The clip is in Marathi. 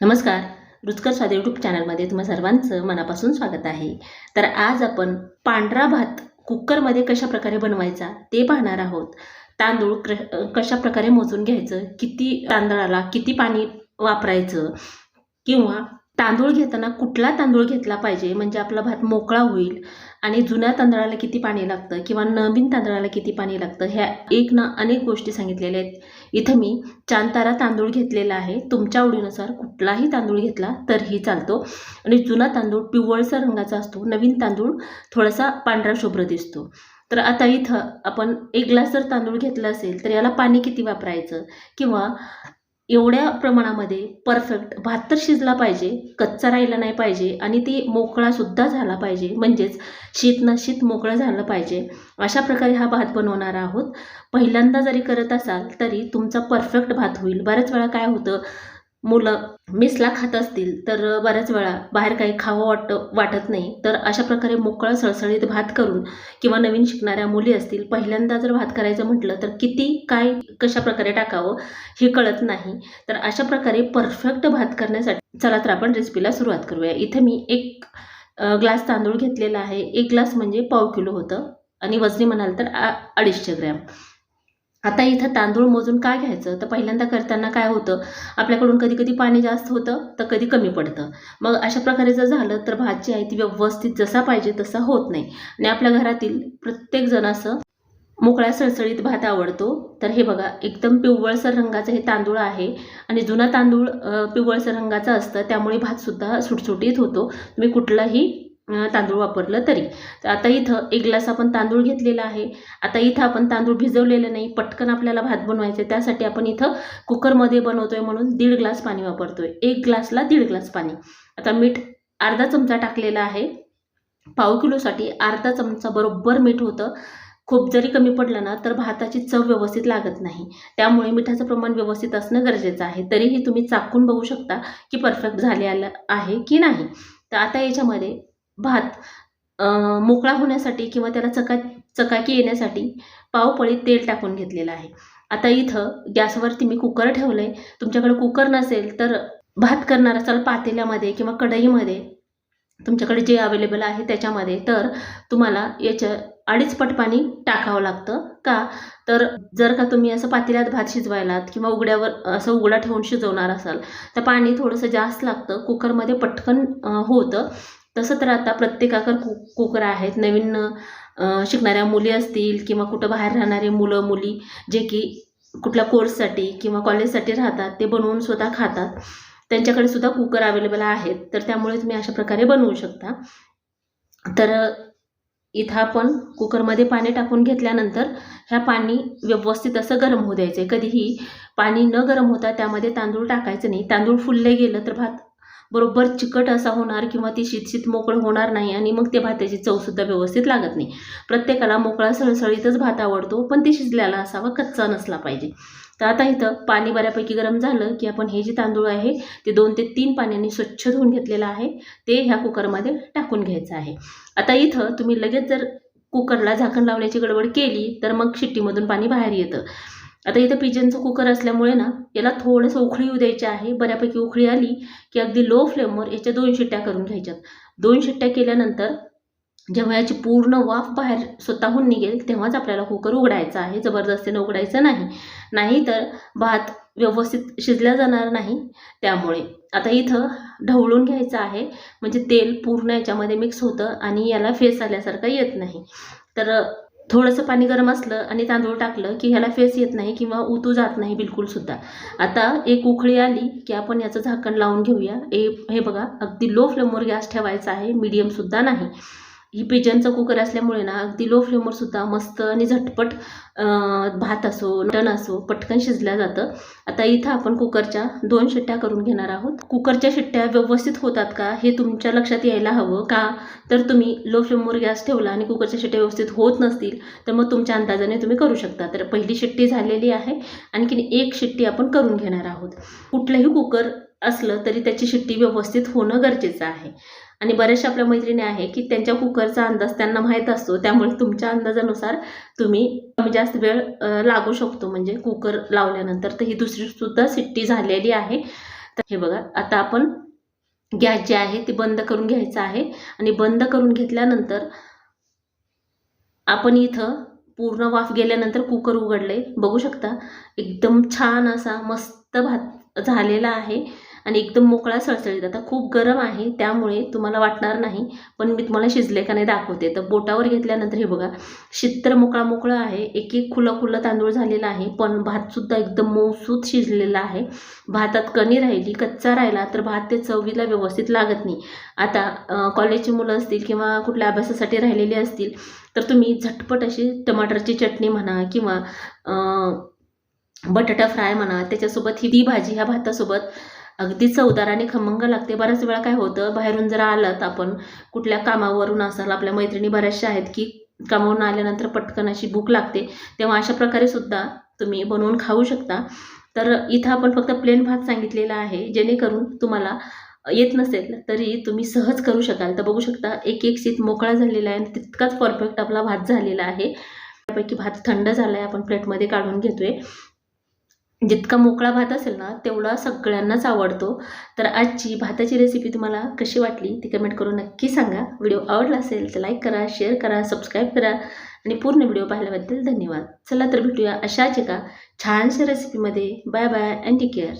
नमस्कार. रुचकर स्वाद यूट्यूब चॅनलमध्ये तुम्हा सर्वांचं मनापासून स्वागत आहे. तर आज आपण पांढरा भात कुकरमध्ये कशा प्रकारे बनवायचा ते पाहणार आहोत. तांदूळ क्र कशा प्रकारे मोजून घ्यायचं किती तांदळाला किती पाणी वापरायचं किंवा तांदूळ घेताना कुठला तांदूळ घेतला पाहिजे म्हणजे आपला भात मोकळा होईल आणि जुन्या तांदळाला किती पाणी लागतं किंवा नवीन तांदळाला किती पाणी लागतं ह्या एक ना अनेक गोष्टी सांगितलेल्या आहेत. इथं मी चांतारा तांदूळ घेतलेला आहे. तुमच्या आवडीनुसार कुठलाही तांदूळ घेतला तरीही चालतो. आणि जुना तांदूळ पिवळसर रंगाचा असतो. नवीन तांदूळ थोडासा पांढरा शुभ्र दिसतो. तर आता इथं आपण एक ग्लास जर तांदूळ घेतला असेल तर याला पाणी किती वापरायचं? किंवा एवढ्या प्रमाणामध्ये परफेक्ट भात तर शिजला पाहिजे कच्चा राहिला नाही पाहिजे आणि ती मोकळासुद्धा झाला पाहिजे. म्हणजेच शीत न शीत मोकळं झालं पाहिजे. अशा प्रकारे हा भात बनवणार आहोत. पहिल्यांदा जरी करत असाल तरी तुमचा परफेक्ट भात होईल. बऱ्याच वेळा काय होतं मुलं मिसला खात असतील तर बऱ्याच वेळा बाहेर काही खावं वाट वाटत नाही. तर अशा प्रकारे मोकळा सळसळीत भात करून किंवा नवीन शिकणाऱ्या मुली असतील पहिल्यांदा जर भात करायचं म्हटलं तर किती काय कशा प्रकारे टाकावं हे कळत नाही. तर अशा प्रकारे परफेक्ट भात करण्यासाठी चला तर आपण रेसिपीला सुरुवात करूया. इथे मी एक ग्लास तांदूळ घेतलेला आहे. एक ग्लास म्हणजे पाव किलो होतं. आणि वजनी म्हणाल तर आ- अडीचशे ग्रॅम. आता इथं तांदूळ मोजून काय घ्यायचं? तर पहिल्यांदा करताना काय होतं? आपल्याकडून कधी कधी पाणी जास्त होतं तर कधी कमी पडतं. मग अशा प्रकारे जर झालं तर भात जी आहे ती व्यवस्थित जसा पाहिजे तसा होत नाही. आणि आपल्या घरातील प्रत्येकजण असं मोकळ्या सळसळीत भात आवडतो. तर हे बघा एकदम पिवळसर रंगाचं हे तांदूळ आहे. आणि जुना तांदूळ पिवळसर रंगाचा असतं त्यामुळे भातसुद्धा सुटसुटीत होतो. तुम्ही कुठलाही तांदूळ वापरलं तरी. तर आता इथं एक ग्लास आपण तांदूळ घेतलेला आहे. आता इथं आपण तांदूळ भिजवलेलं नाही. पटकन आपल्याला भात बनवायचं आहे त्यासाठी आपण इथं कुकरमध्ये बनवतोय म्हणून दीड ग्लास पाणी वापरतोय. एक ग्लासला दीड ग्लास पाणी. आता मीठ अर्धा चमचा टाकलेला आहे. पाव किलोसाठी अर्धा चमचा बरोबर मीठ होतं. खूप जरी कमी पडलं ना तर भाताची चव व्यवस्थित लागत नाही. त्यामुळे मिठाचं प्रमाण व्यवस्थित असणं गरजेचं आहे. तरीही तुम्ही चाकून बघू शकता की परफेक्ट झालेलं आहे की नाही. तर आता याच्यामध्ये भात मोकळा होण्यासाठी किंवा त्याला चका चकाकी येण्यासाठी पावपळीत तेल टाकून घेतलेलं आहे. आता इथं गॅसवरती मी कुकर ठेवलं आहे तुमच्याकडे कुकर नसेल तर भात करणार असाल पातेल्यामध्ये किंवा कढईमध्ये तुमच्याकडे जे अवेलेबल आहे त्याच्यामध्ये तर तुम्हाला याच्या अडीच पट पाणी टाकावं लागतं. का? तर जर का तुम्ही असं पातेल्यात भात शिजवायलात किंवा उघड्यावर असं उघडा ठेवून शिजवणार असाल तर पाणी थोडंसं जास्त लागतं. कुकरमध्ये पटकन होतं. तसं तर आता प्रत्येकाकडे कु कुकर आहेत. नवीन शिकणाऱ्या मुली असतील किंवा कुठं बाहेर राहणारे मुलं मुली जे की कुठल्या कोर्ससाठी किंवा कॉलेजसाठी राहतात ते बनवून स्वतः खातात. त्यांच्याकडे सुद्धा कुकर अवेलेबल आहेत. तर त्यामुळे तुम्ही अशा प्रकारे बनवू शकता. तर इथं आपण कुकरमध्ये पाणी टाकून घेतल्यानंतर ह्या पाणी व्यवस्थित असं गरम होऊ द्यायचं आहे कधीही पाणी न गरम होता त्यामध्ये तांदूळ टाकायचं नाही. तांदूळ फुलले गेलं तर भात बरोबर चिकट असा होणार किंवा ती शीतशीत मोकळं होणार नाही आणि मग ते भाताची चवसुद्धा व्यवस्थित लागत नाही. प्रत्येकाला मोकळा सळसळीतच भात आवडतो पण ते शिजलेला असावा कच्चा नसला पाहिजे. तर आता इथं पाणी बऱ्यापैकी गरम झालं की आपण हे जे तांदूळ आहे ते दोन ते तीन पाण्याने स्वच्छ धुवून घेतलेलं आहे. ते ह्या कुकरमध्ये टाकून घ्यायचं आहे. आता इथं तुम्ही लगेच जर कुकरला झाकण लावण्याची गडबड केली तर मग शिट्टीमधून पाणी बाहेर येतं. आता इथं पिजनचं कुकर असल्यामुळे ना याला थोडंसं उखळी येऊ द्यायची आहे. बऱ्यापैकी उखळी आली की अगदी लो फ्लेमवर याच्या दोन शिट्ट्या करून घ्यायच्यात. दोन शिट्ट्या केल्यानंतर जेव्हा याची पूर्ण वाफ बाहेर स्वतःहून निघेल तेव्हाच आपल्याला कुकर उघडायचा आहे. जबरदस्तीनं उघडायचं नाही. नाहीतर भात व्यवस्थित शिजला जाणार नाही. त्यामुळे आता इथं ढवळून घ्यायचं आहे. म्हणजे तेल पूर्ण याच्यामध्ये मिक्स होतं आणि याला फेस आल्यासारखं येत नाही. तर थोडंसं पाणी गरम असलं आणि तांदूळ टाकलं की ह्याला फेस येत नाही किंवा उतू जात नाही बिलकुलसुद्धा आता एक उकळी आली की आपण याचं झाकण लावून घेऊया. ए हे बघा अगदी लो फ्लेमवर गॅस ठेवायचा आहे मीडियमसुद्धा नाही. ही पिजनचं कुकर असल्यामुळे ना अगदी लो फ्लेमवर सुद्धा मस्त आणि झटपट भात असो मटण असो पटकन शिजल्या जातं. आता इथं आपण कुकरच्या दोन शिट्ट्या करून घेणार आहोत. कुकरच्या शिट्ट्या व्यवस्थित होतात का हे तुमच्या लक्षात यायला हवं का? तर तुम्ही लो फ्लेमवर गॅस ठेवला आणि कुकरच्या शिट्ट्या व्यवस्थित होत नसतील तर मग तुमच्या अंदाजाने तुम्ही करू शकता. तर पहिली शिट्टी झालेली आहे. आणखीन एक शिट्टी आपण करून घेणार आहोत. कुठलंही कुकर असलं तरी त्याची शिट्टी व्यवस्थित होणं गरजेचं आहे. आणि बऱ्याचशा आपल्या मैत्रिणी आहे की त्यांच्या कुकरचा अंदाज त्यांना माहीत असतो त्यामुळे तुमच्या अंदाजानुसार तुम्ही कमी जास्त वेळ लागू शकतो. म्हणजे कुकर लावल्यानंतर तर ही दुसरी सुद्धा झालेली आहे. तर हे बघा आता आपण गॅस जे आहे ते बंद करून घ्यायचं आहे. आणि बंद करून घेतल्यानंतर आपण इथं पूर्ण वाफ गेल्यानंतर कुकर उघडले बघू शकता एकदम छान असा मस्त भात झालेला आहे. आणि एकदम मोकळा सळसळीत. आता खूप गरम आहे त्यामुळे तुम्हाला वाटणार नाही पण मी तुम्हाला शिजले का नाही दाखवते. तर बोटावर घेतल्यानंतर हे बघा शित्र मोकळा मोकळा आहे एक एक खुलं खुलं तांदूळ झालेला आहे पण भातसुद्धा एकदम मऊसूत शिजलेला आहे. भातात कणी राहिली कच्चा राहिला तर भात ते चवीला व्यवस्थित लागत नाही. आता कॉलेजची मुलं असतील किंवा कुठल्या अभ्यासासाठी राहिलेली असतील तर तुम्ही झटपट अशी टमाटरची चटणी म्हणा किंवा बटाटा फ्राय म्हणा त्याच्यासोबत ही ती भाजी ह्या भातासोबत अगदी चवदार आणि खमंग लागते. बऱ्याच वेळा काय होतं बाहेरून जर आलं तर आपण कुठल्या कामावरून असाल आपल्या मैत्रिणी बऱ्याचशा आहेत की कामावरून आल्यानंतर पटकन अशी भूक लागते. तेव्हा अशा प्रकारे सुद्धा तुम्ही बनवून खाऊ शकता. तर इथं आपण फक्त प्लेन भात सांगितलेला आहे जेणेकरून तुम्हाला येत नसेल तरी तुम्ही सहज करू शकाल. तर बघू शकता एक एक सीट मोकळा झालेला आहे आणि तितकाच परफेक्ट आपला भात झालेला आहे. त्यापैकी भात थंड झाला आहे आपण प्लेटमध्ये काढून घेतोय. जितका मोकळा भात असेल ना तेवढा सगळ्यांनाच आवडतो. तर आजची भाताची रेसिपी तुम्हाला कशी वाटली ती कमेंट करून नक्की सांगा. व्हिडिओ आवडला असेल तर लाईक करा शेअर करा सबस्क्राईब करा आणि पूर्ण व्हिडिओ पाहिल्याबद्दल धन्यवाद. चला तर भेटूया अशाच एका छानशा रेसिपीमध्ये bye bye and take care